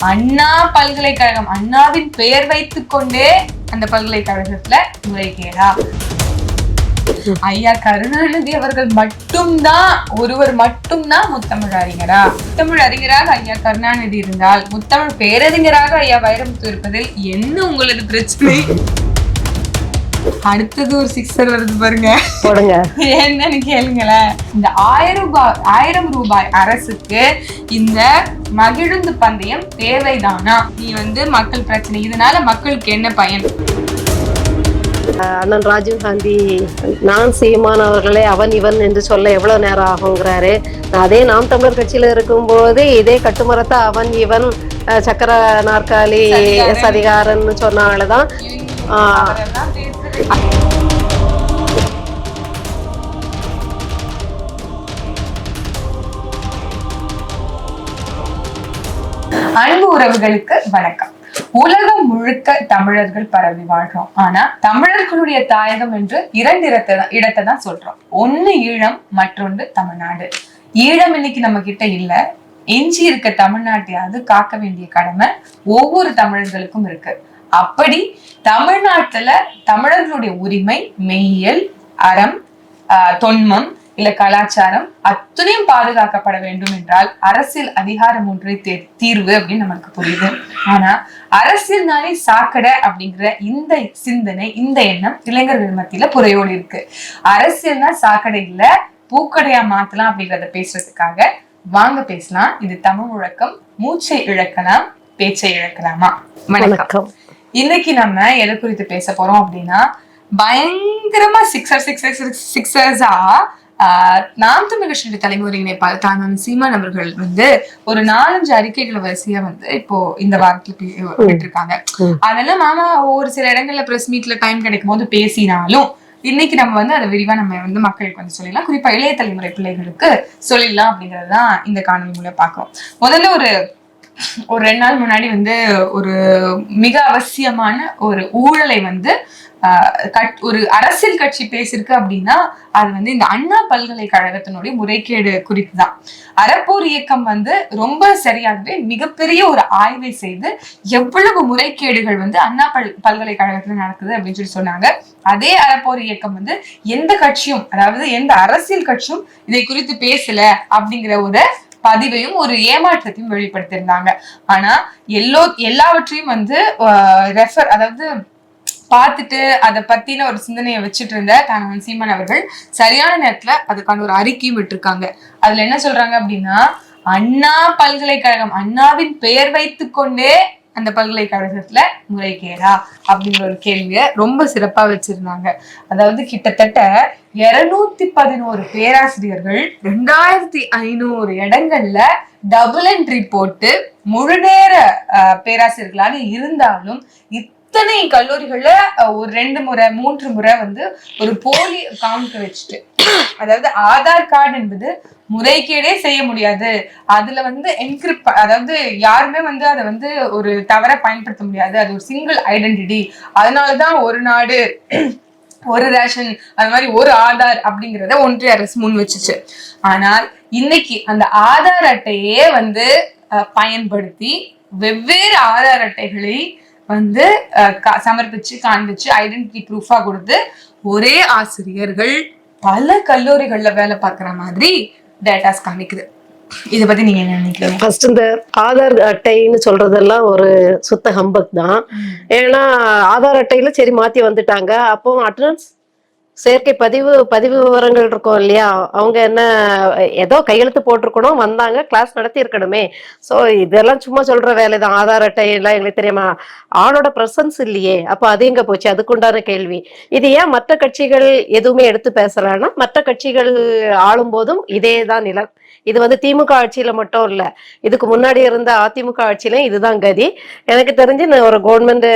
அண்ணா பல்கலைக்கழகம் அண்ணாவின் பெயர் வைத்துக் கொண்டே அந்த பல்கலைக்கழகத்துல முறைகேடா ஐயா கருணாநிதி அவர்கள் மட்டும்தான் ஒருவர் மட்டும்தான் முத்தமிழ் அறிஞரா? முத்தமிழ் அறிஞராக ஐயா கருணாநிதி இருந்தால் முத்தமிழ் பேரறிஞராக ஐயா வைரமுத்து இருப்பதில் என்ன உங்களது பிரச்சனை? அடுத்தது ஒரு சிக்ஸர் வருது பாருங்க. போடுங்க. என்னன்னு கேளுங்களேன் இந்த ஆயிரம் ரூபாய் ஆயிரம் ரூபாய் அரசுக்கு இந்த மகிழுந்து பந்தயம் தேவைதானா? நீ வந்து மக்கள் பிரச்சனை இதனால மக்களுக்கு என்ன பயன்? அண்ணன் ராஜீவ் காந்தி நான் சீமான் அவர்களே அவன் இவன் என்று சொல்ல எவ்வளவு நேரம் ஆகுங்கிறாரு. அதே நாம் தமிழர் கட்சியில இருக்கும்போது இதே கட்டுமரத்தை அவன் இவன் சக்கர நாற்காலி சதிகாரன். சதிகாரன்னு அவரெல்லாம் பேசுறது. அன்பு உறவுகளுக்கு வணக்கம். உலகம் முழுக்க தமிழர்கள் பரவி வாழ்றோம். ஆனா தமிழர்களுடைய தாயகம் என்று இரண்டு இடத்தை தான் இடத்தை தான் சொல்றோம். ஒண்ணு ஈழம் மற்றொன்று தமிழ்நாடு. ஈழம் இன்னைக்கு நம்ம கிட்ட இல்ல. எஞ்சி இருக்க தமிழ்நாட்டையாவது காக்க வேண்டிய கடமை ஒவ்வொரு தமிழர்களுக்கும் இருக்கு. அப்படி தமிழ்நாட்டுல தமிழர்களுடைய உரிமை மெய்யியல் அறம் தொன்மம் இல்ல கலாச்சாரம் அத்தனையும் பாதுகாக்கப்பட வேண்டும் என்றால் அரசியல் அதிகாரம் ஒன்றை தீர்வு அப்படின்னு நமக்கு புரியுது. ஆனா அரசியல்னாலே சாக்கடை அப்படிங்கிற இந்த சிந்தனை இந்த எண்ணம் இளைஞர்கள் மத்தியில புறையோடி இருக்கு. அரசியல்னா சாக்கடை இல்ல பூக்கடையா மாத்தலாம் அப்படிங்கறத பேசுறதுக்காக வாங்க பேசலாம். இது தமிழ் முழக்கம். மூச்சை இழக்கலாம் பேச்சை இழக்கலாமா? வணக்கம். இன்னைக்கு நம்ம எதை குறித்து பேச போறோம் அப்படின்னா பயங்கரமா சிக்ஸர் சிக்ஸர் சிக்ஸர்ஸா நாம் தமிழ் கட்சியுடைய பார்த்தாங்க சீமான் அவர்கள் வந்து ஒரு நாலஞ்சு அறிக்கைகளை வரிசையா வந்து இப்போ இந்த வாரத்துல விட்டிருக்காங்க. ம். அதெல்லாம் மாமா ஒரு சில இடங்கள்ல பிரஸ் மீட்ல டைம் கிடைக்கும் போது பேசினாலும் இன்னைக்கு நம்ம வந்து அதை விரிவா நம்ம வந்து மக்களுக்கு வந்து சொல்லிடலாம். குறிப்பா இளைய தலைமுறை பிள்ளைகளுக்கு சொல்லிடலாம் அப்படிங்கறது தான் இந்த காணொலி மூலம் பார்க்கிறோம். முதல்ல ஒரு ஒரு ரெண்டு நாள் முன்னாடி வந்து ஒரு மிக அவசியமான ஒரு ஊழலை வந்து கட் ஒரு அரசியல் கட்சி பேசியிருக்கு அப்படின்னா அது வந்து இந்த அண்ணா பல்கலைக்கழகத்தினுடைய முறைகேடு குறித்து தான். அறப்போர் இயக்கம் வந்து ரொம்ப சரியாகவே மிகப்பெரிய ஒரு ஆய்வை செய்து எவ்வளவு முறைகேடுகள் வந்து அண்ணா பல் பல்கலைக்கழகத்துல நடக்குது அப்படின்னு சொல்லி சொன்னாங்க. அதே அறப்போர் இயக்கம் வந்து எந்த கட்சியும் அதாவது எந்த அரசியல் கட்சியும் இதை குறித்து பேசல அப்படிங்கிற ஒரு பதிவையும் ஒரு ஏமாற்றத்தையும் வெளிப்படுத்தியிருந்தாங்க. ஆனா எல்லோ எல்லாவற்றையும் வந்து ரெஃபர் அதாவது பார்த்துட்டு அதை பத்தின ஒரு சிந்தனையை வச்சுட்டு இருந்த கணவன் சீமன் அவர்கள் சரியான நேரத்துல அதுக்கான ஒரு அறிக்கையும் விட்டுருக்காங்க. அதுல என்ன சொல்றாங்க அப்படின்னா அண்ணா பல்கலைக்கழகம் அண்ணாவின் பெயர் வைத்து கொண்டே அந்த பல்கலைக்கழகத்துல முறைகேடா அப்படிங்கிற ஒரு கேள்வியை ரொம்ப சிறப்பா வச்சிருந்தாங்க. அதாவது கிட்டத்தட்ட இருநூத்தி பதினோரு பேராசிரியர்கள் ரெண்டாயிரத்தி ஐநூறு இடங்கள்ல டபுள் என்ட்ரி போட்டு முழுநேர அஹ், பேராசிரியர்களாக இருந்தாலும் இத்தனை கல்லூரிகள்ல ஒரு ரெண்டு முறை மூன்று முறை வந்து ஒரு போலி அக்கவுண்ட் வச்சுட்டு அதாவது ஆதார் கார்டு என்பது முறைகேடே செய்ய முடியாது. அதுல வந்து என்கிரிப்ட் அதாவது யாருமே வந்து அதை வந்து ஒரு தவற பயன்படுத்த முடியாது. அது ஒரு சிங்கிள் ஐடென்டிட்டி அதனாலதான் ஒரு நாடு ஒரு ரேஷன் அது மாதிரி ஒரு ஆதார் அப்படிங்கிறத ஒன்றிய அரசு முன் வச்சுச்சு. ஆனால் இன்னைக்கு அந்த ஆதார் அட்டையே வந்து அஹ், பயன்படுத்தி வெவ்வேறு ஆதார் அட்டைகளை வந்து அஹ், சமர்ப்பிச்சு காண்பிச்சு ஐடென்டிட்டி ப்ரூஃபா கொடுத்து ஒரே ஆசிரியர்கள் பல கல்லூரிகளில் வேலை பார்க்குற மாதிரி டேட்டாஸ் காமிக்குது. இதை பத்தி நீங்க என்ன நினைக்கிறீங்க? ஃபர்ஸ்ட் இந்த ஆதார் அட்டைன்னு சொல்றதெல்லாம் ஒரு சுத்த ஹம்பக் தான் ஏன்னா ஆதார் அட்டையில சரி மாத்தி வந்துட்டாங்க. அப்போ அட்டனன்ஸ் செயற்கை பதிவு பதிவு விவரங்கள் இருக்கும் இல்லையா? அவங்க என்ன ஏதோ கையெழுத்து போட்டிருக்கணும் வந்தாங்க கிளாஸ் நடத்தி இருக்கணுமே. ஸோ இதெல்லாம் சும்மா சொல்ற வேலை தான் ஆதார் அட்டையெல்லாம் எங்களுக்கு தெரியுமா? ஆளோட பிரசன்ஸ் இல்லையே. அப்போ அது எங்க போச்சு? அதுக்குண்டான கேள்வி. இது ஏன் மற்ற கட்சிகள் எதுவுமே எடுத்து பேசலாம்னா மற்ற கட்சிகள் ஆளும் போதும் இதே தான் நிலம் இது வந்து திமுக ஆட்சியில மட்டும் இல்ல. இதுக்கு முன்னாடி இருந்த அதிமுக ஆட்சியிலும் இதுதான் கதி. எனக்கு தெரிஞ்சு நான் ஒரு கவர்மெண்ட்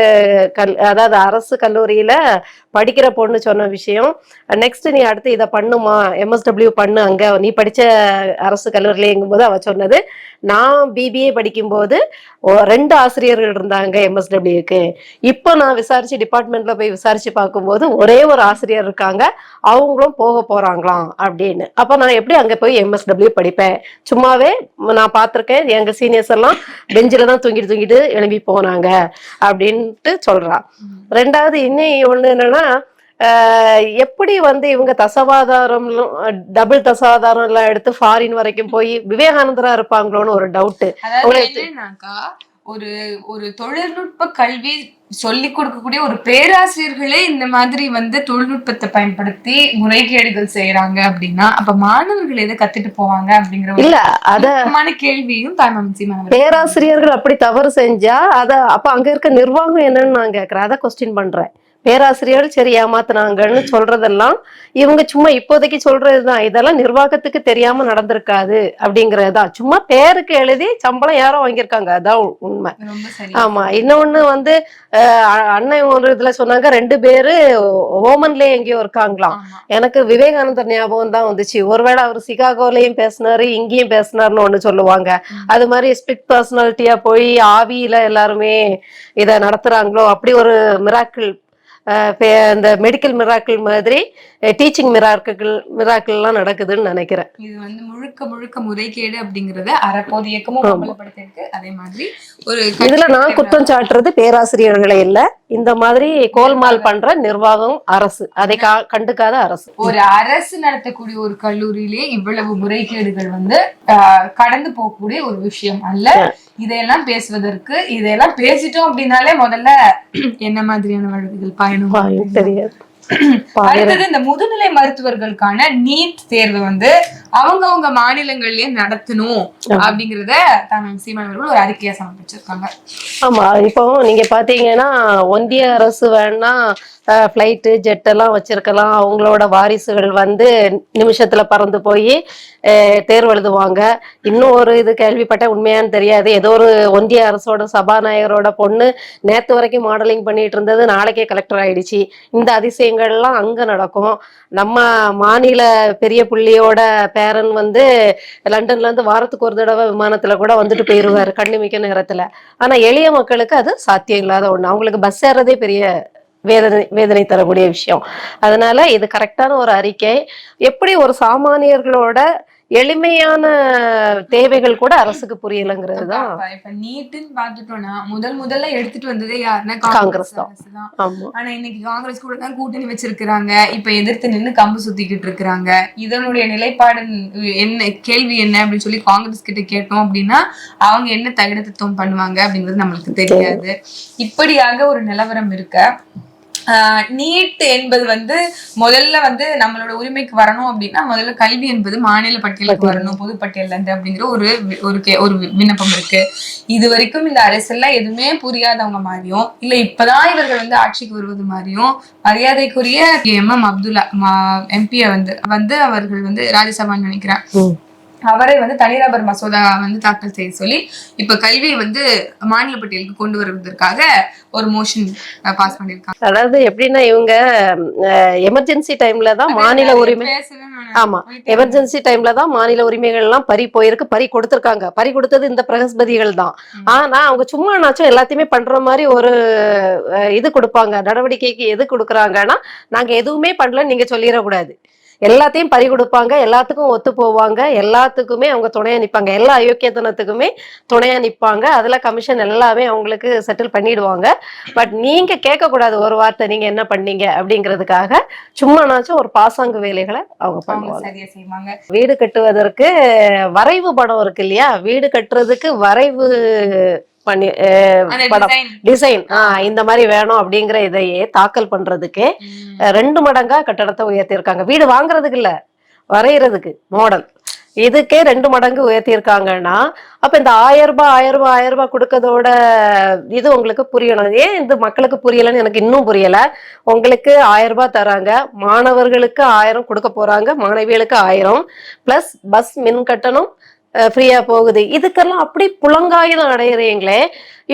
கல் அதாவது அரசு கல்லூரியில படிக்கிற பொண்ணு சொன்ன விஷயம். நெக்ஸ்ட் நீ அடுத்து இதை பண்ணுமா? எம்எஸ்டபிள்யூ பண்ணு அங்க. நீ படிச்ச அரசு கல்லூரியிலேங்கும் போது அவ சொன்னது நான் பிபிஏ படிக்கும்போது ஒ- ரெண்டு ஆசிரியர்கள் இருந்தாங்க எம்எஸ்டபிள்யூக்கு இப்போ நான் விசாரிச்சு டிபார்ட்மெண்ட்ல போய் விசாரிச்சு பார்க்கும்போது ஒரே ஒரு ஆசிரியர் இருக்காங்க. அவங்களும் போக போறாங்களாம் அப்படின்னு. அப்ப நான் எப்படி அங்க போய் எம்எஸ்டபிள்யூ படிப்பேன். சும்மாவே நான் பார்த்திருக்கேன் எங்க சீனியர்ஸ் எல்லாம் பெஞ்சில தான் தூங்கிட்டு தூங்கிட்டு எழுப்பி போனாங்க அப்படின்ட்டு சொல்றா. ரெண்டாவது இன்னும் ஒண்ணு என்னன்னா எப்படி வந்து இவங்க தசவாதாரம் டபுள் தசவாதாரம் எல்லாம் எடுத்து ஃபாரின் வரைக்கும் போய் விவேகானந்தரா இருப்பாங்களோன்னு ஒரு டவுட் ஒரு ஒரு தொழில்நுட்ப கல்வி சொல்லி கொடுக்கக்கூடிய ஒரு பேராசிரியர்களே இந்த மாதிரி வந்து தொழில்நுட்பத்தை பயன்படுத்தி முறைகேடுகள் செய்யறாங்க அப்படின்னா அப்ப மாணவர்கள் எதை கத்துட்டு போவாங்க அப்படிங்கிற இல்ல அத முக்கியமான கேள்வியும் தாய்மாமசி பேராசிரியர்கள் அப்படி தவறு செஞ்சா அத அப்ப அங்க இருக்க நிர்வாகம் என்னன்னு நான் கேக்குறேன். அதை கொஸ்டின் பண்றேன். பேராசிரியர்கள் சரி ஏமாத்துனாங்கன்னு சொல்றதெல்லாம் இவங்க சும்மா இப்போதைக்கு சொல்றதுதான். இதெல்லாம் நிர்வாகத்துக்கு தெரியாம நடந்திருக்காது அப்படிங்கறதுதான். சும்மா பேருக்கு எழுதி சம்பளம் யாரோ வாங்கியிருக்காங்க. அதான் உண்மை. ஆமா. இன்னொன்னு வந்து அண்ணன் ஒரு இதுல சொன்னாங்க ரெண்டு பேரு ஓமன்ல எங்கேயோ இருக்காங்களாம். எனக்கு விவேகானந்தர் ஞாபகம் தான் வந்துச்சு. ஒருவேளை அவர் சிகாகோலயும் பேசினாரு இங்கேயும் பேசினாருன்னு ஒண்ணு சொல்லுவாங்க. அது மாதிரி ஸ்பிட் பர்சனாலிட்டியா போய் ஆவியில எல்லாருமே இத நடத்துறாங்களோ அப்படி ஒரு மிராக்கிள் இந்த மெடிக்கல் மிராக்கிள் மாதிரி டீச்சிங் மிராக்கிள் மிராக்கிள் எல்லாம் நடக்குதுன்னு நினைக்கிறேன். இது வந்து முழுக்க முழுக்க முறைகேடு அப்படிங்கறத அறப்போது இயக்கமும் ஆமா. அமல்படுத்திருக்கு அதே மாதிரி ஒரு இதுல நான் குற்றம் சாட்டுறது பேராசிரியர்களை இல்ல. இந்த மாதிரி கோல்மால் பண்ற நிர்வாகம் அரசு. அதை கா- கண்டுக்காத அரசு. ஒரு அரசு நடத்தக்கூடிய ஒரு கல்லூரியிலே இவ்வளவு முறைகேடுகள் வந்து கடந்து போகக்கூடிய ஒரு விஷயம் அல்ல. இதையெல்லாம் பேசுவதற்கு இதையெல்லாம் பேசிட்டோம் அப்படின்னாலே முதல்ல என்ன மாதிரியான வழக்குகள் பயணம்? தெரியாது. அடுத்தது இந்த முதுநிலை மருத்துவர்களுக்கான நீட் தேர்வு வந்து அவங்கவங்க மாநிலங்கள்லயே நடத்தணும் அப்படிங்கறத தமிழ் சீமான் அவர்கள் ஒரு அறிக்கையா சமர்ப்பிச்சிருக்காங்க. ஆமா இப்போ நீங்க பாத்தீங்கன்னா ஒன்றிய அரசு வேணா ஃப்ளைட்டு ஜெட் எல்லாம் வச்சிருக்கலாம். அவங்களோட வாரிசுகள் வந்து நிமிஷத்துல பறந்து போய் தேர்வு எழுதுவாங்க. இன்னும் ஒரு இது கேள்விப்பட்ட உண்மையான்னு தெரியாது. ஏதோ ஒரு ஒன்றிய அரசோட சபாநாயகரோட பொண்ணு நேத்து வரைக்கும் மாடலிங் பண்ணிட்டு இருந்தது நாளைக்கே கலெக்டர் ஆயிடுச்சு. இந்த அதிசயங்கள்லாம் அங்க நடக்கும். நம்ம மாநில பெரிய புள்ளியோட பேரன் வந்து லண்டன்ல இருந்து வாரத்துக்கு ஒரு தடவை விமானத்துல கூட வந்துட்டு போயிருவாரு கண்ணுமிக்க நேரத்துல. ஆனா எளிய மக்களுக்கு அது சாத்தியம் இல்லாத ஒண்ணு. அவங்களுக்கு பஸ் ஏறதே பெரிய வேதனை வேதனை தரக்கூடிய விஷயம். அதனால இது கரெக்டான ஒரு அறிக்கை. எப்படி ஒரு சாமானியர்களோட எளிமையான தேவைகள் கூட அரசுக்கு புரியலைங்கிறது தான். இப்ப நீட்டுன்னு பாத்துட்டோம்னா முதல் முதல்ல எடுத்துட்டு வந்ததே யாருன்னா காங்கிரஸ் தான். ஆனா இன்னைக்கு காங்கிரஸ் கூட தான் கூட்டணி வச்சிருக்கிறாங்க. இப்ப எதிர்த்து நின்னு கம்பு சுத்திக்கிட்டு இருக்கிறாங்க. இதனுடைய நிலைப்பாடு என்ன கேள்வி என்ன அப்படின்னு சொல்லி காங்கிரஸ் கிட்ட கேட்டோம் அப்படின்னா அவங்க என்ன தகுடத்தம் பண்ணுவாங்க அப்படிங்கிறது நம்மளுக்கு தெரியாது. இப்படியாக ஒரு நிலவரம் இருக்க நீட் என்பது வந்து முதல்ல வந்து நம்மளோட உரிமைக்கு வரணும் அப்படின்னா முதல்ல கல்வி என்பது மாநில பட்டியலுக்கு வரணும் பொது பட்டியல்ல இருந்து அப்படிங்கிற ஒரு ஒரு ஒரு விண்ணப்பம் இருக்கு. இது வரைக்கும் இந்த அரசெல்லாம் எதுவுமே புரியாதவங்க மாதிரியும் இல்ல இப்பதான் இவர்கள் வந்து ஆட்சிக்கு வருவது மாதிரியும் மரியாதைக்குரிய எம் எம் அப்துல்லா எம்பியை வந்து வந்து அவர்கள் வந்து ராஜ்யசபான்னு நினைக்கிறேன். அவரை வந்து தனிநபர் மசோதா வந்து தாக்கல் செய்ய சொல்லி இப்ப கல்வியை வந்து மாநில பட்டியலுக்கு கொண்டு வருவதற்காக ஒரு மோஷன் பாஸ் பண்ணிருக்காங்க. அதாவது எப்படின்னா இவங்க எமர்ஜென்சி டைம்ல தான் மாநில உரிமை. ஆமா எமர்ஜென்சி டைம்ல தான் மாநில உரிமைகள் எல்லாம் பறி போயிருக்கு பறி கொடுத்திருக்காங்க. பறி கொடுத்தது இந்த பிரகஸ்பதிகள் தான். ஆனா அவங்க சும்மானாச்சும் எல்லாத்தையுமே பண்ற மாதிரி ஒரு இது கொடுப்பாங்க. நடவடிக்கைக்கு எது கொடுக்குறாங்கன்னா நாங்க எதுவுமே பண்ணல நீங்க சொல்லிடக்கூடாது. எல்லாத்தையும் பறி கொடுப்பாங்க எல்லாத்துக்கும் ஒத்து போவாங்க எல்லாத்துக்குமே அவங்க துணையா நிப்பாங்க. எல்லா அயோக்கியத்தனத்துக்குமே துணையா நிப்பாங்க. அதுல கமிஷன் எல்லாமே அவங்களுக்கு செட்டில் பண்ணிடுவாங்க. பட் நீங்க கேட்க கூடாது ஒரு வார்த்தை நீங்க என்ன பண்ணீங்க? அப்படிங்கிறதுக்காக சும்மானாச்சும் ஒரு பாசாங்கு வேலைகளை அவங்க பண்ணுவாங்க. வீடு கட்டுவதற்கு வரைவு படம் இருக்கு இல்லையா? வீடு கட்டுறதுக்கு வரைவு பண்ணி படம். டிசைன் இந்த மாதிரி வேணும் அப்படிங்கிற இதையே தாக்கல் பண்றதுக்கு ரெண்டு மடங்கா கட்டடத்தை உயர்த்தியிருக்காங்க. வீடு வாங்குறதுக்கு இல்ல வரைகிறதுக்கு மாடல் இதுக்கே ரெண்டு மடங்கு உயர்த்தியிருக்காங்கன்னா அப்ப இந்த ஆயிரம் ரூபாய் ஆயிரம் ரூபாய் ஆயிரம் ரூபாய் கொடுக்கறதோட இது உங்களுக்கு புரியணும். ஏன் இது மக்களுக்கு புரியலன்னு எனக்கு இன்னும் புரியல. உங்களுக்கு ஆயிரம் ரூபாய் தராங்க மாணவர்களுக்கு ஆயிரம் கொடுக்க போறாங்க மாணவிகளுக்கு ஆயிரம் பிளஸ் பஸ் மின் கட்டணம் ஃப்ரீயா போகுது. இதுக்கெல்லாம் அப்படி புலங்காயுதம் அடையிறீங்களே.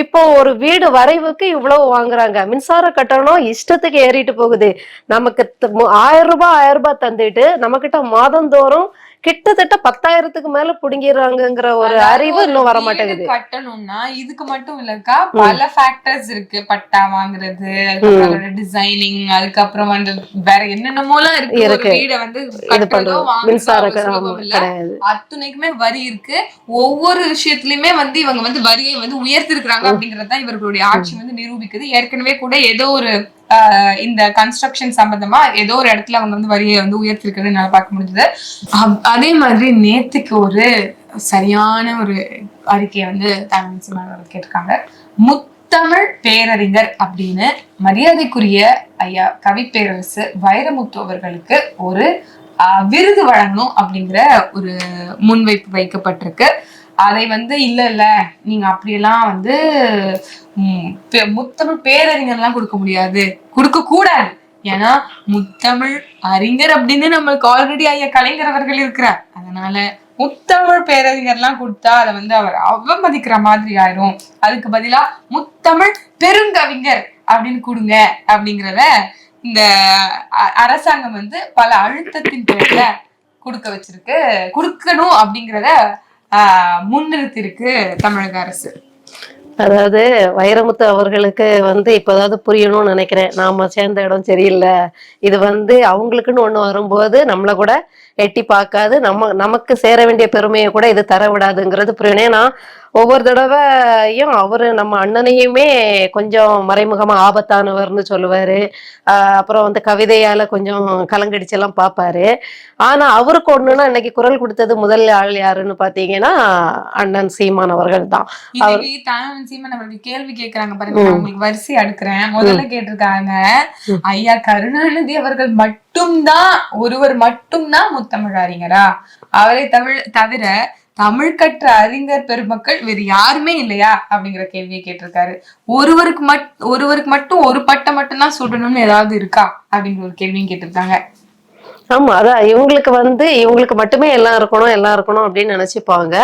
இப்போ ஒரு வீடு வரைவுக்கு இவ்வளவு வாங்குறாங்க. மின்சார கட்டணம் இஷ்டத்துக்கு ஏறிட்டு போகுது. நமக்கு ஆயிரம் ரூபாய் ஆயிரம் ரூபாய் தந்துட்டு நம்ம கிட்ட மாதந்தோறும் கிட்டத்தட்ட பத்தாயிரத்துக்கு மேல புடுங்கிடுறாங்கங்கிற ஒரு அறிவு இன்னும் வர மாட்டேங்குது கட்டணும்னா இதுக்கு மட்டும் இல்லக்கா பல ஃபேக்டர்ஸ் இருக்கு. பட்டா வாங்குறது டிசைனிங் அதுக்கப்புறம் வந்து வேற என்னென்னமோலாம் இருக்கு. இருக்கு. வீடை வந்து இது பண்றோம் மின்சார அத்துணைக்குமே வரி இருக்கு. ஒவ்வொரு விஷயத்திலயுமே வந்து இவங்க வந்து வரியை வந்து உயர்த்திருக்கிறாங்க அப்படிங்கறது இவர்களுடைய ஆட்சி வந்து நிரூபிக்குது. ஏற்கனவே கூட ஏதோ ஒரு இந்த கன்ஸ்ட்ரக்ஷன் சம்பந்தமா ஏதோ ஒரு இடத்துல அவங்க வந்து வரியை வந்து உயர்த்திருக்கிறது என்னால பார்க்க முடிஞ்சது. அதே மாதிரி நேத்துக்கு ஒரு சரியான ஒரு அறிக்கையை வந்து தமிழ் கேட்டிருக்காங்க. முத்தமிழ் பேரறிஞர் அப்படின்னு மரியாதைக்குரிய ஐயா கவி பேரரசு வைரமுத்து அவர்களுக்கு ஒரு விருது வழங்கணும் அப்படிங்கிற ஒரு முன்வைப்பு வைக்கப்பட்டிருக்கு. அதை வந்து இல்ல இல்ல நீங்க அப்படியெல்லாம் வந்து பெ- முத்தமிழ் பேரறிஞர்லாம் கொடுக்க முடியாது. கொடுக்க கூடாது. ஏன்னா முத்தமிழ் அறிஞர் அப்படின்னு நம்மளுக்கு ஆல்ரெடி ஐயா கலைஞர் அவர்கள் இருக்கிறார். அதனால முத்தமிழ் பேரறிஞர்லாம் கொடுத்தா அதை வந்து அவர் அவமதிக்கிற மாதிரி ஆயிரும். அதுக்கு பதிலா முத்தமிழ் பெருங்கவிஞர் அப்படின்னு கொடுங்க. அப்படிங்கிறத இந்த அ- அரசாங்கம் வந்து பல அழுத்தத்தின் பேர்ல கொடுக்க வச்சிருக்கு. கொடுக்கணும் அப்படிங்கிறத முன்னிறுத்தி இருக்கு தமிழக அரசு. அதாவது வைரமுத்து அவர்களுக்கு வந்து இப்போதாவது புரியணும்னு நினைக்கிறேன். நாம சேர்ந்த இடம் சரியில்லை. இது வந்து அவங்களுக்குன்னு ஒண்ணு வரும்போது நம்மளை கூட எட்டி பார்க்காது. நம்ம நமக்கு சேர வேண்டிய பெருமையை கூட இது தர விடாதுங்கிறது புரியணும். ஏன்னா ஒவ்வொரு தடவையும் அவரு நம்ம அண்ணனையுமே கொஞ்சம் மறைமுகமா ஆபத்தானவர்னு சொல்லுவாரு. அப்புறம் வந்து கவிதையால கொஞ்சம் கலங்கடிச்சு எல்லாம் பார்ப்பாரு ஆனா அவருக்கு ஒண்ணுன்னா இன்னைக்கு குரல் கொடுத்தது முதல் ஆள் யாருன்னு பாத்தீங்கன்னா அண்ணன் சீமான் அவர்கள் தான். சீமன் அவர்கள் கேள்வி கேக்குறாங்க பாருங்க உங்களுக்கு வரிசை அடுக்குறேன் முதல்ல கேட்டிருக்காங்க ஐயா கருணாநிதி அவர்கள் மட்டும்தான் ஒருவர் மட்டும்தான் முத்தமிழ் அறிஞரா அவரை தமிழ் தவிர தமிழ் கற்ற அறிஞர் பெருமக்கள் வேறு யாருமே இல்லையா? அப்படிங்கிற கேள்வியை கேட்டிருக்காரு. ஒருவருக்கு மட் ஒருவருக்கு மட்டும் ஒரு பட்டம் மட்டும்தான் சுடணும்னு ஏதாவது இருக்கா? அப்படிங்கிற ஒரு கேள்வியும் கேட்டிருக்காங்க. ஆமா அதான் இவங்களுக்கு வந்து இவங்களுக்கு மட்டுமே எல்லாம் இருக்கணும் எல்லாம் இருக்கணும் அப்படின்னு நினைச்சுப்பாங்க.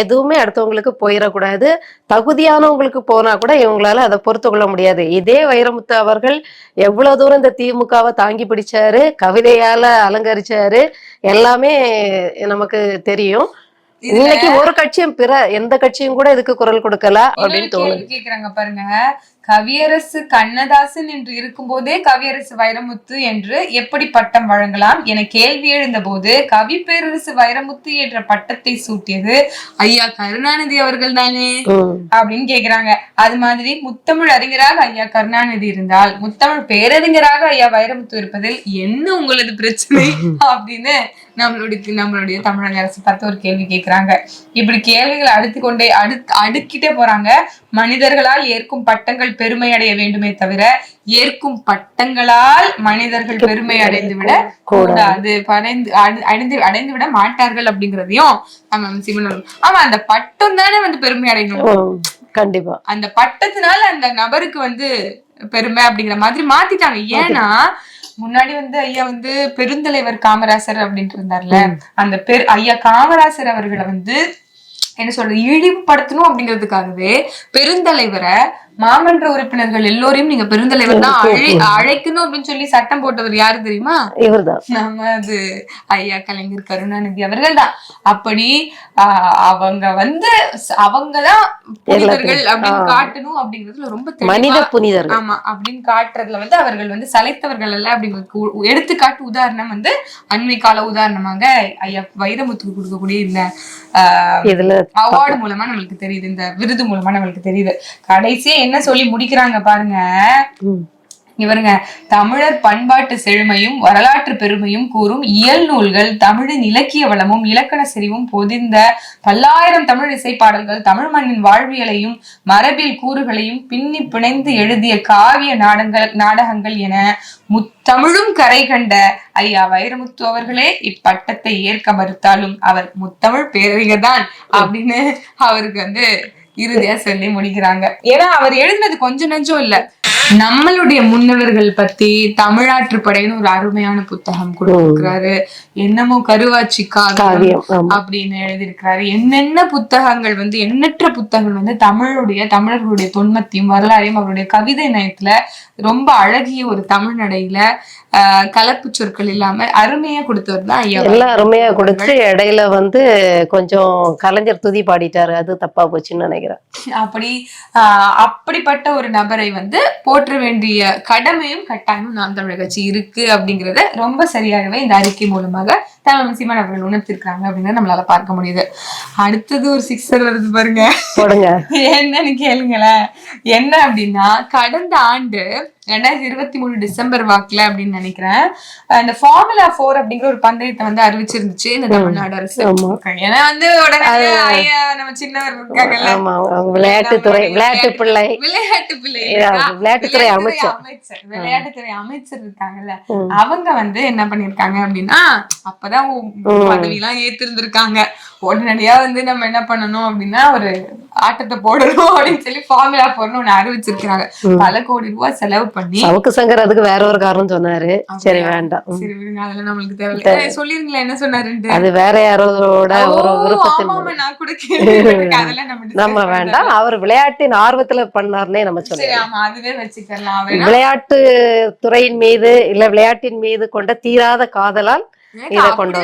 எதுவுமே அடுத்தவங்களுக்கு போயிடக்கூடாது தகுதியானவங்களுக்கு போனா கூட இவங்களால அதை பொறுத்து கொள்ள முடியாது. இதே வைரமுத்து அவர்கள் எவ்வளவு தூரம் இந்த திமுகவை தாங்கி பிடிச்சாரு கவிதையால அலங்கரிச்சாரு எல்லாமே நமக்கு தெரியும். இன்னைக்கு ஒரு கட்சியும் பிற எந்த கட்சியும் கூட இதுக்கு குரல் கொடுக்கல அப்படின்னு தோணுது. கேக்குறாங்க பாருங்க. கவியரசு கண்ணதாசன் என்று இருக்கும்போதே கவியரசு வைரமுத்து என்று எப்படி பட்டம் வழங்கலாம் என கேள்வி எழுந்த போது கவி பேரரசு வைரமுத்து என்ற பட்டத்தை சூட்டியது. ஐயா கருணாநிதி அவர்கள் தானே? அப்படின்னு கேக்குறாங்க. அது மாதிரி முத்தமிழ் அறிஞராக ஐயா கருணாநிதி இருந்தால் முத்தமிழ் பேரறிஞராக ஐயா வைரமுத்து இருப்பதில் என்ன உங்களது பிரச்சனை? அப்படின்னு நம்மளுடைய நம்மளுடைய தமிழக அரசு பார்த்து ஒரு கேள்வி கேக்குறாங்க. இப்படி கேள்விகளை அடுத்து கொண்டே அடுத்து அடுக்கிட்டே போறாங்க. மனிதர்களால் ஏற்கும் பட்டங்கள் பெருமை அடைய வேண்டுமே தவிர ஏற்கும் பட்டங்களால் மனிதர்கள் பெருமை அடைந்து விட கூடாது. படைந்து அடை- அடைந்து அடைந்து விட மாட்டார்கள் அப்படிங்கிறதையும் நம்ம சிவன் ஆமா அந்த பட்டம் தானே வந்து பெருமை அடையணும் கண்டிப்பா. அந்த பட்டத்தினால அந்த நபருக்கு வந்து பெருமை அப்படிங்கிற மாதிரி மாத்திட்டாங்க. ஏன்னா முன்னாடி வந்து ஐயா வந்து பெருந்தலைவர் காமராசர் அப்படின்ட்டு இருந்தார்ல. அந்த பெரு ஐயா காமராசர் அவர்களை வந்து என்ன சொல்றது இழிவுபடுத்தணும் அப்படிங்கிறதுக்காகவே பெருந்தலைவரை மாமன்ற உறுப்பினர்கள் எல்லோரையும் நீங்க பெருந்தலைவர் தான் அழை அழைக்கணும் அப்படின்னு சொல்லி சட்டம் போட்டவர் யாரு தெரியுமா? இவர்தான். நம்ம அது ஐயா கலைஞர் கருணாநிதி அவர்கள் தான். அப்படி அவங்க வந்து அவங்கதான் புனிதர்கள் அப்படின்னு. காட்டணும் அப்படிங்கிறதுல ரொம்ப மனித புனிதர்கள். ஆமா அப்படின்னு காட்டுறதுல வந்து அவர்கள் வந்து சலைத்தவர்கள் அல்ல அப்படிங்கிறதுக்கு உ- எடுத்துக்காட்டு உதாரணம் வந்து அண்மை கால உதாரணமாக ஐயா வைரமுத்துக்கு கொடுக்கக்கூடிய இந்த அவார்டு மூலமா நம்மளுக்கு தெரியுது இந்த விருது மூலமா நம்மளுக்கு தெரியுது. கடைசியா என்ன சொல்லி முடிக்கிறாங்க பாருங்க. இவருங்க தமிழர் பண்பாட்டு செழுமையும் வரலாற்று பெருமையும் கூறும் இயல் நூல்கள் தமிழின் இலக்கிய வளமும் இலக்கண செறிவும் பொதிந்த பல்லாயிரம் தமிழ் இசைப்பாடல்கள் தமிழ் மண்ணின் வாழ்வியலையும் மரபியல் கூறுகளையும் பின்னி பிணைந்து எழுதிய காவிய நாடங்கள் நாடகங்கள் என முத்தமிழும் கரை கண்ட ஐயா வைரமுத்து அவர்களே இப்பட்டத்தை ஏற்க மறுத்தாலும் அவர் முத்தமிழ் பேரறிஞர் தான் அப்படின்னு அவருக்கு வந்து இறுதியா சொல்லி முடிக்கிறாங்க. ஏன்னா அவர் எழுதினது கொஞ்சம் நெஞ்சம் இல்ல. நம்மளுடைய முன்னவர்கள் பத்தி தமிழாற்றுப்படைன்னு ஒரு அருமையான புத்தகம் கொடுத்திருக்கிறாரு. என்னமோ கருவாச்சி காவியம் அப்படின்னு எழுதியிருக்கிறாரு. என்னென்ன புத்தகங்கள் வந்து எண்ணற்ற புத்தகங்கள் வந்து தமிழுடைய தமிழர்களுடைய தொன்மத்தையும் வரலாறையும் அவருடைய கவிதை நயத்துல ரொம்ப அழகிய ஒரு தமிழ் நடையில கலப்பு சொற்கள் இல்லாம அருமையா கொடுத்தவர் தான் ஐயா எல்லாம் அருமையா கொடுத்து இடையில வந்து கொஞ்சம் கலைஞர் துதி பாடிட்டாரு. அது தப்பா போச்சுன்னு நினைக்கிறேன். அப்படி அப்படிப்பட்ட ஒரு நபரை வந்து போற்ற வேண்டிய கடமையும் கட்டாயமும் நாம் தமிழர் கட்சி இருக்கு அப்படிங்கறத ரொம்ப சரியாகவே இந்த அறிக்கை மூலமாக தமிழ் சீமான் அவர்கள் உணர்த்திருக்காங்க அப்படிங்கறத நம்மளால பார்க்க முடியுது. அடுத்தது ஒரு சிக்ஸர் வருது பாருங்க. என்னன்னு கேளுங்களேன். என்ன அப்படின்னா கடந்த ஆண்டு ரெண்டாயிரத்தி இருபத்தி மூணு டிசம்பர் வாக்குல அப்படின்னு நினைக்கிறேன். இந்த ஃபார்முலா ஃபோர் அப்படிங்கிற ஒரு பந்தயத்தை வந்து அறிவிச்சிருந்துச்சு இந்த தமிழ்நாடு அரசு. ஏன்னா வந்து உடனே நம்ம சின்னவர் இருக்காங்கல்ல. விளையாட்டுத்துறை விளையாட்டு பிள்ளை. விளையாட்டு பிள்ளை? விளையாட்டுத்துறை அமைச்சர். விளையாட்டுத்துறை அமைச்சர் இருக்காங்கல்ல. அவங்க வந்து என்ன பண்ணிருக்காங்க அப்படின்னா அப்பதான் பதவி எல்லாம் ஏத்திருந்திருக்காங்க. உடனடியா வந்து நம்ம என்ன பண்ணணும் அப்படின்னா ஒரு ஆட்டத்தை போடணும் அப்படின்னு சொல்லி ஃபார்முலா போடணும் ஒண்ணு அறிவிச்சிருக்காங்க பல கோடி ரூபாய் செலவு பண்ணி. சவுக்கு சங்கர் அதுக்கு வேற ஒரு காரணம் சொன்னாரு. சரி வேண்டாம். ம். சரி விடுங்க அதெல்லாம் நம்மளுக்கு தேவையில்லை. சொல்லிருங்களேன் என்ன சொன்னாருன்ட்டு. அது வேற யாரோட ஒரு நான் கூட. அதெல்லாம் நம்ம. வேண்டாம். அவர் விளையாட்டின் ஆர்வத்துல பண்ணார்னே நம்ம சொல்லலாம். விளையாட்டு துறையின் மீது இல்ல விளையாட்டின் மீது கொண்ட தீராத காதலால் இத கொண்டு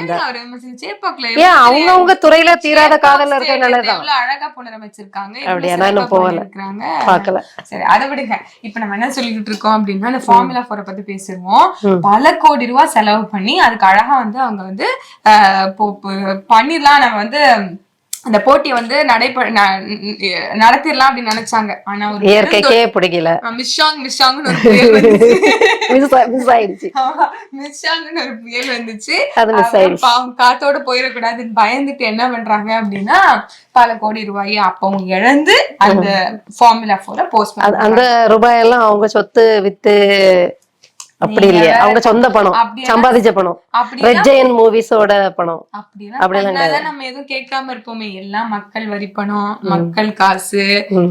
ஏன் அவங்கவங்க துறையில தீராத காதல் இருக்கனாலதான் அழகா புனரமைச்சிருக்காங்க அப்படியா? நான் இன்னும் சிறப்பா போகல. பண்ணியிருக்காங்க. பாக்கல சரி அதை விடுங்க இப்ப நம்ம என்ன சொல்லிக்கிட்டு இருக்கோம் அப்படின்னா அந்த ஃபார்முலா ஃபோரை பத்தி பேசுவோம். பல கோடி ரூபாய் செலவு பண்ணி அதுக்கு அழகா வந்து அவங்க வந்து பண்ணிடலாம் நம்ம வந்து அந்த போட்டியை வந்து நடைபெ ந- நடத்திடலாம் அப்படின்னு நினைச்சாங்க. ஆனா ஒரு இயற்கைக்கே பிடிக்கல. மிஷாங் மிஷாங்னு ஒரு புயல் மிஷாங்னு ஒரு புயல் வந்துச்சு. பாவம் காத்தோட போயிடக்கூடாதுன்னு பயந்துட்டு என்ன பண்றாங்க அப்படின்னா பல கோடி ரூபாயை அப்பவும் இழந்து அந்த ஃபார்முலா போர போஸ்ட் அந்த ரூபாய் எல்லாம் அவங்க சொத்து வித்து அப்படி இல்லையா. அவங்க சொந்த பணம். சம்பாதிச்ச பணம். அப்படின்னா ரெட் ஜெயன் மூவிஸோட பணம். அப்படிலாம் நம்ம எதுவும் கேட்காம இருப்போமே. எல்லாம் மக்கள் வரி பணம் மக்கள் காசு.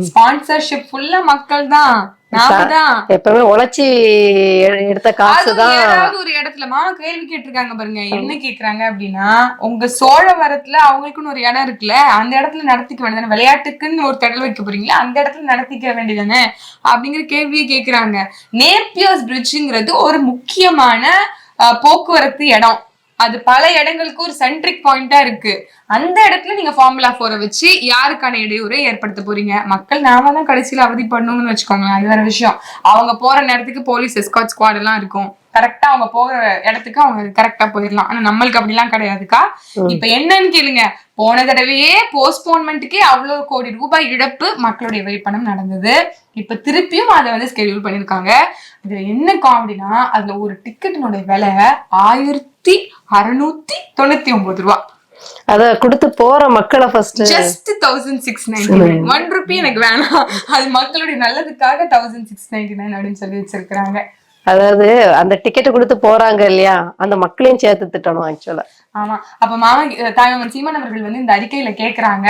ஸ்பான்சர்ஷிப் ஃபுல்லா மக்கள் தான் எப்பவுமே உழைச்சி எடுத்த காசு தான் ஒரு இடத்துல மாமா கேள்வி கேட்டிருக்காங்க பாருங்க. என்ன கேக்குறாங்க அப்படின்னா உங்க சோழவரத்துல அவங்களுக்குன்னு ஒரு இடம் இருக்குல்ல அந்த இடத்துல நடத்திக்க வேண்டியதானே விளையாட்டுக்குன்னு ஒரு திடல் வைக்க போறீங்களா? அந்த இடத்துல நடத்திக்க வேண்டியதானே அப்படிங்கிற கேள்வியை கேக்குறாங்க நேப்பியர்ஸ் பிரிட்ஜுங்கிறது ஒரு முக்கியமான போக்குவரத்து இடம். அது பல இடங்களுக்கு ஒரு சென்ட்ரிக் பாயிண்டா இருக்கு. அந்த இடத்துல நீங்க ஃபார்முலா போரை வச்சு யாருக்கான இடையூறை ஏற்படுத்த போறீங்க? மக்கள் நாம தான் கடைசியில் அவதி பண்ணணும்னு வச்சுக்கோங்களேன். அது வேற விஷயம். அவங்க போற நேரத்துக்கு போலீஸ் எஸ்காட் ஸ்குவாட் எல்லாம் இருக்கும். கரெக்டா அவங்க போகிற இடத்துக்கு அவங்க கரெக்டா போயிடலாம் ஆனா நம்மளுக்கு அப்படிலாம் கிடையாதுக்கா? இப்ப என்னன்னு கேளுங்க. போன தடவையே போஸ்ட்போன்மெண்ட்டுக்கே அவ்வளவு கோடி ரூபாய் இழப்பு மக்களுடைய வரிப்பணம் நடந்தது. இப்ப திருப்பியும் அதை வந்து ஸ்கெடியூல் பண்ணிருக்காங்க. இதுல என்ன காமெடினா அதுல ஒரு டிக்கெட்டினுடைய விலை ஆயிரத்தி அறுநூத்தி தொண்ணூத்தி ஒன்பது ரூபா. அத கொடுத்து போற மக்களை first just thousand six ninety one rupee எனக்கு வேணாம். அது மக்களுடைய நல்லதுக்காக தௌசண்ட் சிக்ஸ் நைன்டி நைன் அப்படின்னு சொல்லி வச்சிருக்காங்க அதாவது அந்த டிக்கெட் கொடுத்து போறாங்க இல்லையா? அந்த மக்களையும் சேர்த்து திட்டணும் ஆக்சுவலா ஆமா. அப்ப மாமா தாய்மாமன் சீமான் அவர்கள் வந்து இந்த அறிக்கையில கேக்குறாங்க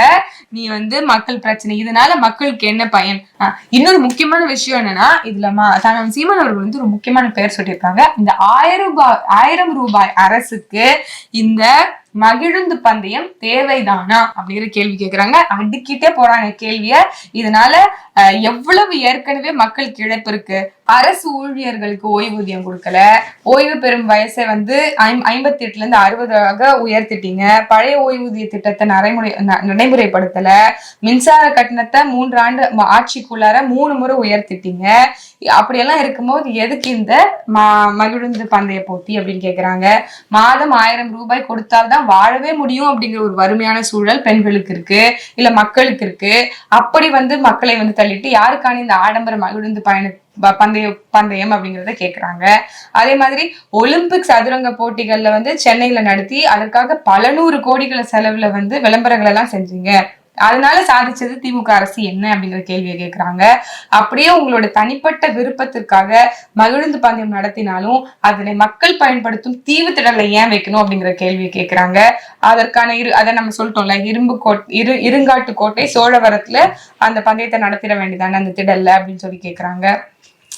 நீ வந்து மக்கள் பிரச்சனை இதனால மக்களுக்கு என்ன பயன்? ஆஹ், இன்னொரு முக்கியமான விஷயம் என்னன்னா இதுல மா தாய்மாமன் சீமான் அவர்கள் வந்து ஒரு முக்கியமான பெயர் சொல்லியிருக்காங்க. இந்த ஆயிரம் ரூபாய் ஆயிரம் ரூபாய் அரசுக்கு இந்த மகிழுந்து பந்தயம் தேவைதானா? அப்படிங்கிற கேள்வி கேக்குறாங்க. அடுக்கிட்டே போறாங்க கேள்விய. இதனால அஹ், எவ்வளவு ஏற்கனவே மக்களுக்கு இழப்பு இருக்கு? அரசு ஊழியர்களுக்கு ஓய்வூதியம் கொடுக்கல. ஓய்வு பெறும் வயசை வந்து ஐம்பத்தி எட்டுல இருந்து அறுபது அறுபதாக உயர்த்திட்டீங்க. பழைய ஓய்வூதிய திட்டத்தை நடைமுறை நடைமுறைப்படுத்தல. மின்சார கட்டணத்தை மூன்று ஆண்டு ஆட்சிக்குள்ளார மூணு முறை உயர்த்திட்டீங்க. அப்படியெல்லாம் இருக்கும்போது எதுக்கு இந்த ம- மகிழுந்து பந்தய போட்டி அப்படின்னு கேக்குறாங்க. மாதம் ஆயிரம் ரூபாய் கொடுத்தால்தான் வாழவே முடியும் அப்படிங்கிற ஒரு வறுமையான சூழல் பெண்களுக்கு இருக்கு. இல்ல மக்களுக்கு இருக்கு. அப்படி வந்து மக்களை வந்து தள்ளிட்டு யாருக்கான இந்த ஆடம்பர மகிழுந்து பயண பந்தய பந்தயம் அப்படிங்கறத கேட்குறாங்க அதே மாதிரி ஒலிம்பிக் சதுரங்க போட்டிகள்ல வந்து சென்னையில நடத்தி அதற்காக பல நூறு கோடிகளை செலவுல வந்து விளம்பரங்கள் எல்லாம் செஞ்சீங்க. அதனால சாதிச்சது திமுக அரசு என்ன அப்படிங்கிற கேள்வியை கேக்குறாங்க. அப்படியே உங்களோட தனிப்பட்ட விருப்பத்திற்காக மகிழுந்து பந்தயம் நடத்தினாலும் அதனை மக்கள் பயன்படுத்தும் தீவு திடலை ஏன் வைக்கணும் அப்படிங்கிற கேள்வியை கேட்குறாங்க அதற்கான இரு அதை நம்ம சொல்லிட்டோம்ல இரும்பு கோட் இரு இருங்காட்டு கோட்டை சோழவரத்துல அந்த பந்தயத்தை நடத்திட வேண்டியதானே அந்த திடல்ல அப்படின்னு சொல்லி கேட்குறாங்க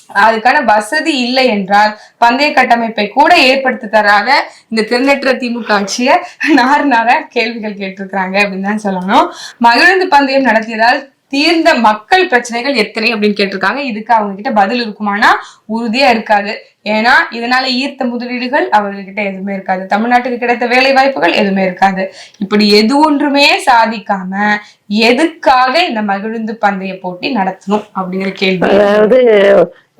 அதுக்கான வசதி இல்லை என்றால் பந்தய கட்டமைப்பை கூட ஏற்படுத்தி தராத இந்த திருநெற்ற திமுக ஆட்சியை நார் நார கேள்விகள் கேட்டிருக்கிறாங்க அப்படின்னு தான் சொல்லணும். மகிழ்ந்து பந்தயம் நடத்தியதால் தீர்ந்த மக்கள் பிரச்சனைகள் எத்தனை அப்படின்னு கேட்டிருக்காங்க. இதுக்கு அவங்க கிட்ட பதில் இருக்குமானா உறுதியா இருக்காது. ஏன்னா இதனால ஈர்த்த முதலீடுகள் அவர்கிட்ட எதுவுமே இருக்காது. தமிழ்நாட்டுக்கு கிடைத்த வேலை வாய்ப்புகள் எதுவுமே இருக்காது. இப்படி எது ஒன்றுமே சாதிக்காம எதுக்காக இந்த மகிழ்ந்து பந்தய போட்டி நடத்தணும் அப்படிங்கிற கேள்வி. அதாவது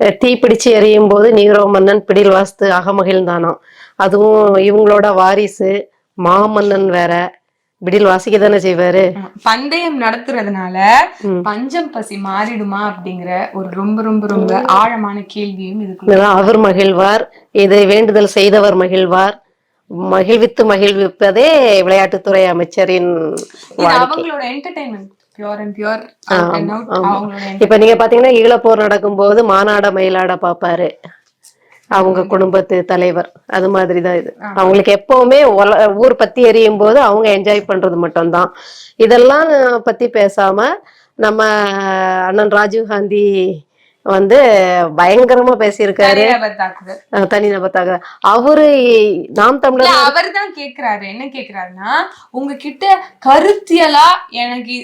தீப்பிடிச்சு தீ பிடிச்சு எரியும் போது நீரோ மன்னன் பிடில் வாஸ்து அகமகிழ்ந்தானாம். அதுவும் இவங்களோட வாரிசு மாமன்னன் வேற. பிடில் வாசிக்க தானே செய்வாரு? பந்தயம் நடத்துறதுனால. பஞ்சம் பசி மாறிடுமா அப்படிங்கிற ஒரு ரொம்ப ரொம்ப ரொம்ப ஆழமான கேள்வியும் இதெல்லாம் அவர் மகிழ்வார் இதை வேண்டுதல் செய்தவர் மகிழ்வார் மகிழ்வித்து மகிழ்விப்பதே விளையாட்டுத்துறை அமைச்சரின் அவங்களோட என்டர்டைன்மெண்ட் பியூர் அண்ட் பியூர் அவங்களோட இப்ப நீங்க பாத்தீங்கன்னா ஈழப்போர் நடக்கும்போது மானாட மயிலாட பாப்பாரு அவங்க குடும்பத்து தலைவர். அது மாதிரிதான் இது. அவங்களுக்கு எப்பவுமே ஊர் பத்தி எரியும் போது அவங்க என்ஜாய் பண்றது மட்டும்தான். இதெல்லாம் பத்தி பேசாம நம்ம அண்ணன் ராஜீவ் காந்தி வந்து பயங்கரமா பேசியிருக்காரு. தனிநபர் தாக்குதல். அவரு நாம் தமிழர் அவர் தான் கேக்குறாரு. என்ன கேக்குறாருன்னா உங்ககிட்ட கருத்தியலா எனக்கு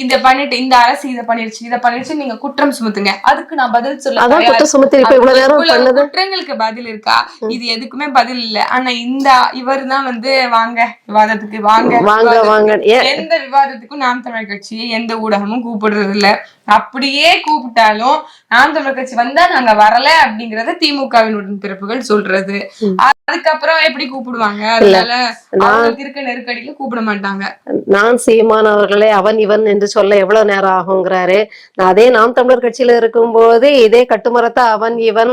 இத பண்ணிட்டு இந்த அரசு இத பண்ணிருச்சு இத பண்ணிருச்சு நீங்க குற்றம் சுமத்துங்க. அதுக்கு நான் பதில் சொல்ல அதான் தயார். குற்ற சுமத்தி இப்ப இவ்வளவு நேரம் பண்ணது. குற்றங்களுக்கு பதில் இருக்கா? இது எதுக்குமே பதில் இல்ல. ஆனா இந்த இவர் தான் வந்து வாங்க விவாதத்துக்கு வாங்க வாங்க. வாங்க. எந்த விவாதத்துக்கும் நாம் தமிழர் கட்சி எந்த ஊடகமும் கூப்பிடுறது இல்ல அப்படியே கூப்பிட்டாலும் நாம் தமிழர் கட்சி வந்தா நாங்க வரல அப்படிங்கறத திமுகவின் உடன்பிறப்புகள் சொல்றது. ம். அதுக்கப்புறம் எப்படி கூப்பிடுவாங்க? அதனால அவங்களுக்கு இருக்க நெருக்கடியில கூப்பிட மாட்டாங்க. நான் சீமான் அவர்களே அவன் இவன் என்று சொல்ல எவ்வளவு நேரம் ஆகுங்கிறாரு. அதே நாம் தமிழர் கட்சியில இருக்கும்போது இதே கட்டுமரத்தை அவன் இவன்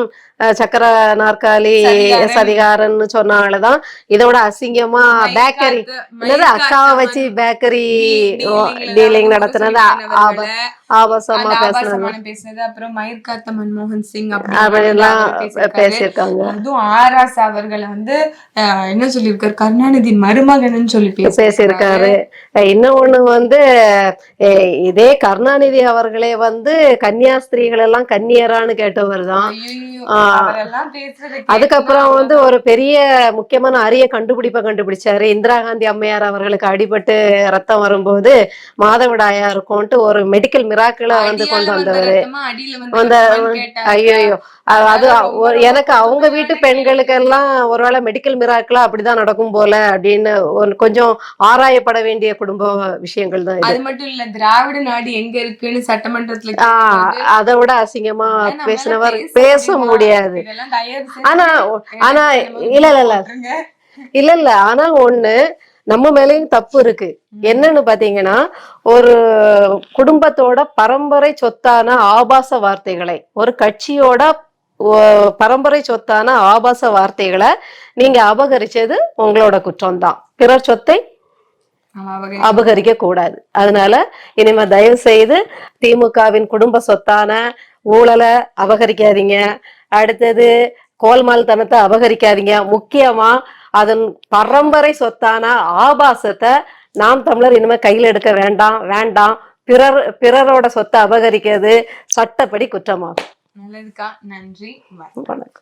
சக்கர நாற்காலி சதிகாரன். சதிகாரன்னு சொன்ன ஆளுதான். இதோட அசிங்கமா பேக்கரி என்னது? அக்காவை வச்சு பேக்கரி டீலிங் நடத்துனது. ஆப- ஆபாசமா பேசுனது. அப்புறம் மயிர்காத்த மன்மோகன் சிங் அப்படிலாம் பேசியிருக்காங்க. அதுவும் ஆராஸ் அவர்களை வந்து என்ன சொல்லியிருக்காரு? கருணாநிதி மருமகன் சொல்லி பேசியிருக்காரு. அஹ் இன்னொன்னு வந்து இதே கருணாநிதி அவர்களே வந்து கன்னியாஸ்திரிகள் எல்லாம் கன்னியரான்னு கேட்டவர் தான். அதுக்கப்புறம் வந்து ஒரு பெரிய முக்கியமான அரிய கண்டுபிடிப்பை கண்டுபிடிச்சாரு இந்திரா காந்தி அம்மையார் அவர்களுக்கு அடிபட்டு ரத்தம் வரும்போது மாதவிடாயா இருக்கும்ட்டு ஒரு மெடிக்கல் மிராக்கிள வந்து கொண்டு வந்த வந்தவரு. ஐயோ அது எனக்கு அவங்க வீட்டு கேள்வி. பெண்களுக்கெல்லாம் ஒருவேளை மெடிக்கல் மிராக்கிளா அப்படிதான் நடக்கும் போல அப்படின்னு ஒரு கொஞ்சம் ஆராயப்பட வேண்டிய குடும்ப விஷயங்கள் தான் இது அது மட்டும் இல்ல திராவிட நாடு எங்க இருக்குன்னு சட்டமன்றத்துல அதை விட அசிங்கமா பேசினவர் பேச? முடியாது செஞ்சு ஆனா ஆனா இல்ல இல்ல இல்ல. இல்ல இல்ல. ஆனா ஒண்ணு நம்ம மேலயும் தப்பு இருக்கு. என்னன்னு பாத்தீங்கன்னா ஒரு குடும்பத்தோட பரம்பரை சொத்தான ஆபாச வார்த்தைகளை ஒரு கட்சியோட பரம்பரை சொத்தான ஆபாச வார்த்தைகளை நீங்க அபகரிச்சது உங்களோட குற்றம்தான். பிறர் சொத்தை அபகரிக்க கூடாது. அதனால இனிமே தயவு செய்து திமுகவின் குடும்ப சொத்தான ஊழலை அபகரிக்காதீங்க. அடுத்தது கோல்மால் தனத்தை அபகரிக்காதீங்க. முக்கியமா அதன் பரம்பரை சொத்தான ஆபாசத்தை நாம் தமிழர் இனிமே கையில் எடுக்க வேண்டாம் வேண்டாம். பிறர் பிறரோட சொத்தை அபகரிக்கிறது சட்டப்படி குற்றமாகும். நல்லதுக்கா. நன்றி. வணக்கம்.